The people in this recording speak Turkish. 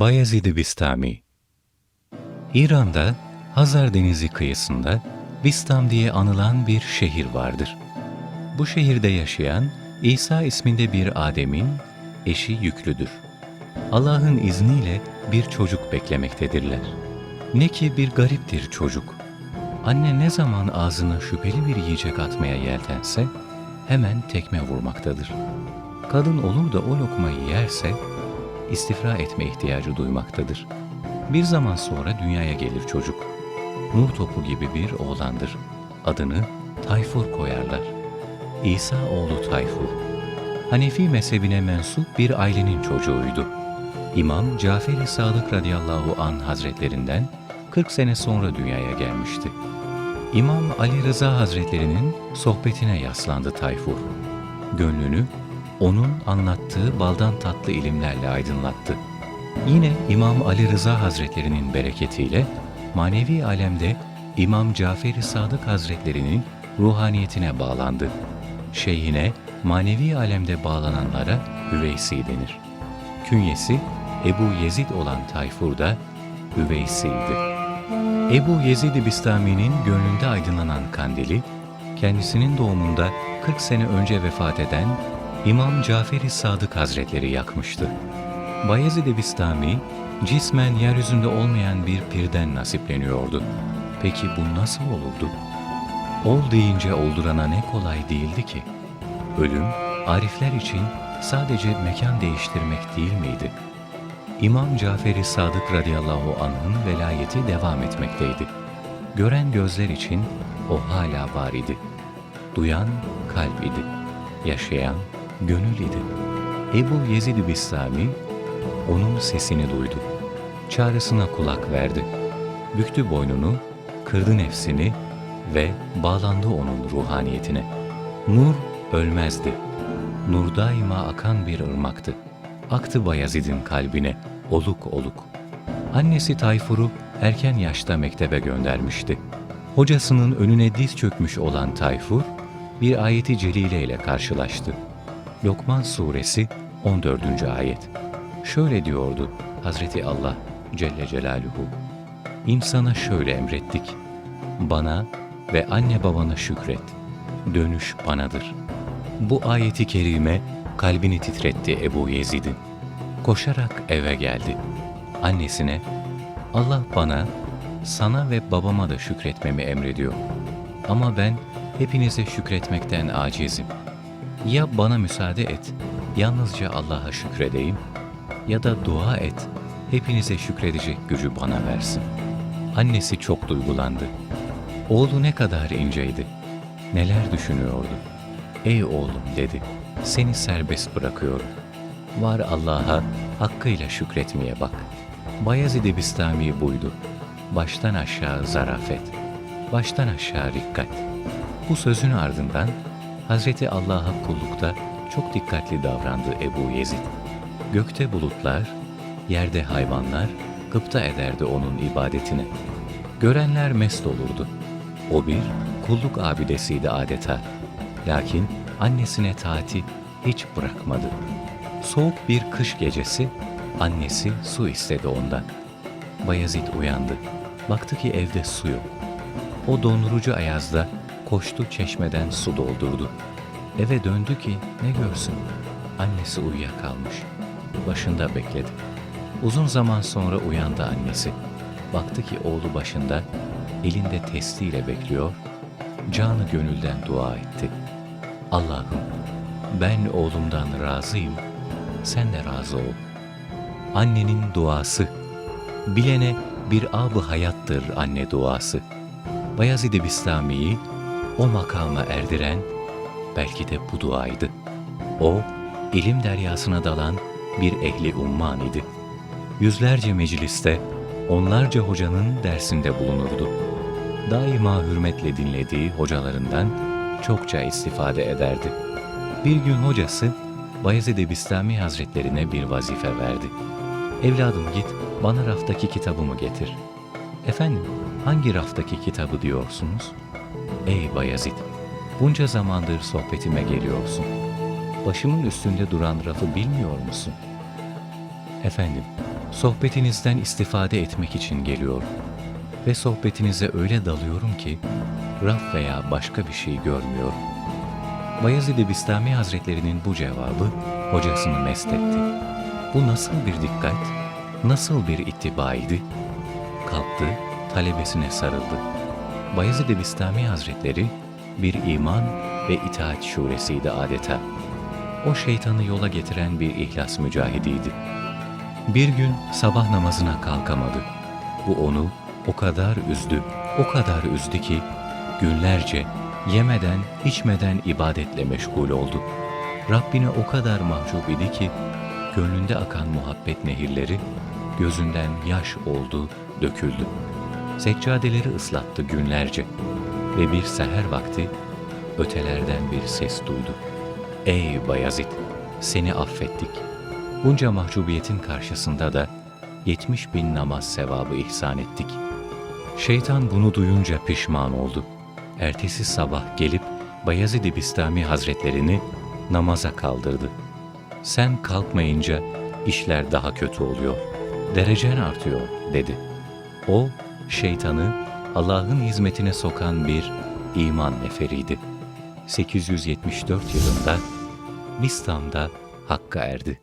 Bayezid Bistami İran'da Hazar Denizi kıyısında Bistam diye anılan bir şehir vardır. Bu şehirde yaşayan İsa isminde bir Adem'in eşi yüklüdür. Allah'ın izniyle bir çocuk beklemektedirler. Ne ki bir gariptir çocuk. Anne ne zaman ağzına şüpheli bir yiyecek atmaya yeltense hemen tekme vurmaktadır. Kadın olur da o lokmayı yerse istifra etme ihtiyacı duymaktadır. Bir zaman sonra dünyaya gelir çocuk. Nur topu gibi bir oğlandır. Adını Tayfur koyarlar. İsa oğlu Tayfur. Hanefi mezhebine mensup bir ailenin çocuğuydu. İmam Cafer-i Sadık radıyallahu an hazretlerinden 40 sene sonra dünyaya gelmişti. İmam Ali Rıza hazretlerinin sohbetine yaslandı Tayfur. Gönlünü onun anlattığı baldan tatlı ilimlerle aydınlattı. Yine İmam Ali Rıza Hazretlerinin bereketiyle manevi alemde İmam Cafer-i Sadık Hazretlerinin ruhaniyetine bağlandı. Şeyhine manevi alemde bağlananlara Üveysi denir. Künyesi Ebu Yezid olan Tayfur da Üveysi'ydi. Ebu Yezid-i Bistami'nin gönlünde aydınlanan kandili, kendisinin doğumunda 40 sene önce vefat eden İmam Cafer-i Sadık Hazretleri yakmıştı. Bayezid-i Bistami, cismen yeryüzünde olmayan bir pirden nasipleniyordu. Peki bu nasıl olurdu? Ol deyince oldurana ne kolay değildi ki. Ölüm, arifler için sadece mekan değiştirmek değil miydi? İmam Cafer-i Sadık radıyallahu anh'ın velayeti devam etmekteydi. Gören gözler için o hala var idi. Duyan kalp idi. Yaşayan gönül idi. Ebu Yezid-i Bistami onun sesini duydu. Çağrısına kulak verdi. Büktü boynunu, kırdı nefsini ve bağlandı onun ruhaniyetine. Nur ölmezdi. Nur daima akan bir ırmaktı. Aktı Bayezid'in kalbine, oluk oluk. Annesi Tayfur'u erken yaşta mektebe göndermişti. Hocasının önüne diz çökmüş olan Tayfur, bir ayeti celile ile karşılaştı. Lokman Suresi 14. ayet. Şöyle diyordu Hazreti Allah Celle Celaluhu. İnsana şöyle emrettik. Bana ve anne babana şükret. Dönüş banadır. Bu ayeti kerime kalbini titretti Ebu Yezid'in. Koşarak eve geldi. Annesine, Allah bana, sana ve babama da şükretmemi emrediyor. Ama ben hepinize şükretmekten acizim. Ya bana müsaade et, yalnızca Allah'a şükredeyim ya da dua et, hepinize şükredecek gücü bana versin. Annesi çok duygulandı. Oğlu ne kadar inceydi. Neler düşünüyordu. Ey oğlum dedi, seni serbest bırakıyorum. Var Allah'a hakkıyla şükretmeye bak. Bayezid-i Bistami buydu. Baştan aşağı zarafet, baştan aşağı dikkat. Bu sözün ardından Hazreti Allah'a kullukta çok dikkatli davrandı Ebu Yezid. Gökte bulutlar, yerde hayvanlar gıpta ederdi onun ibadetine. Görenler mest olurdu. O bir kulluk abidesiydi adeta. Lakin annesine taati hiç bırakmadı. Soğuk bir kış gecesi annesi su istedi ondan. Bayezid uyandı. Baktı ki evde su yok. O dondurucu ayazda koştu çeşmeden su doldurdu. Eve döndü ki ne görsün? Annesi uyuyakalmış. Başında bekledi. Uzun zaman sonra uyandı annesi. Baktı ki oğlu başında, elinde testiyle bekliyor. Canı gönülden dua etti. Allah'ım ben oğlumdan razıyım, sen de razı ol. Annenin duası, bilene bir ab hayattır anne duası. Bayezid-i Bistami'yi o makama erdiren belki de bu duaydı. O, ilim deryasına dalan bir ehli umman idi. Yüzlerce mecliste, onlarca hocanın dersinde bulunurdu. Daima hürmetle dinlediği hocalarından çokça istifade ederdi. Bir gün hocası Bayezid-i Bistami Hazretlerine bir vazife verdi. Evladım git bana raftaki kitabımı getir. Efendim hangi raftaki kitabı diyorsunuz? Ey Bayezid bunca zamandır sohbetime geliyorsun. Başımın üstünde duran rafı bilmiyor musun? Efendim Sohbetinizden istifade etmek için geliyorum. Ve sohbetinize öyle dalıyorum ki, raf veya başka bir şey görmüyorum. Bayezid-i Bistami Hazretlerinin bu cevabı hocasını mest etti. Bu nasıl bir dikkat, nasıl bir ittibaydı? Kalktı, talebesine sarıldı. Bayezid-i Bistami Hazretleri bir iman ve itaat şuresiydi adeta. O şeytanı yola getiren bir ihlas mücahidiydi. Bir gün sabah namazına kalkamadı. Bu onu o kadar üzdü, o kadar üzdü ki günlerce yemeden, içmeden ibadetle meşgul oldu. Rabbine o kadar mahcup idi ki gönlünde akan muhabbet nehirleri gözünden yaş oldu, döküldü. Seccadeleri ıslattı günlerce ve bir seher vakti ötelerden bir ses duydu. Ey Bayezid, seni affettik. Bunca mahcubiyetin karşısında da 70 bin namaz sevabı ihsan ettik. Şeytan bunu duyunca pişman oldu. Ertesi sabah gelip Bayezid-i Bistami Hazretlerini namaza kaldırdı. Sen kalkmayınca işler daha kötü oluyor. Derecen artıyor dedi. O şeytanı Allah'ın hizmetine sokan bir iman neferiydi. 874 yılında Bistam'da Hakk'a erdi.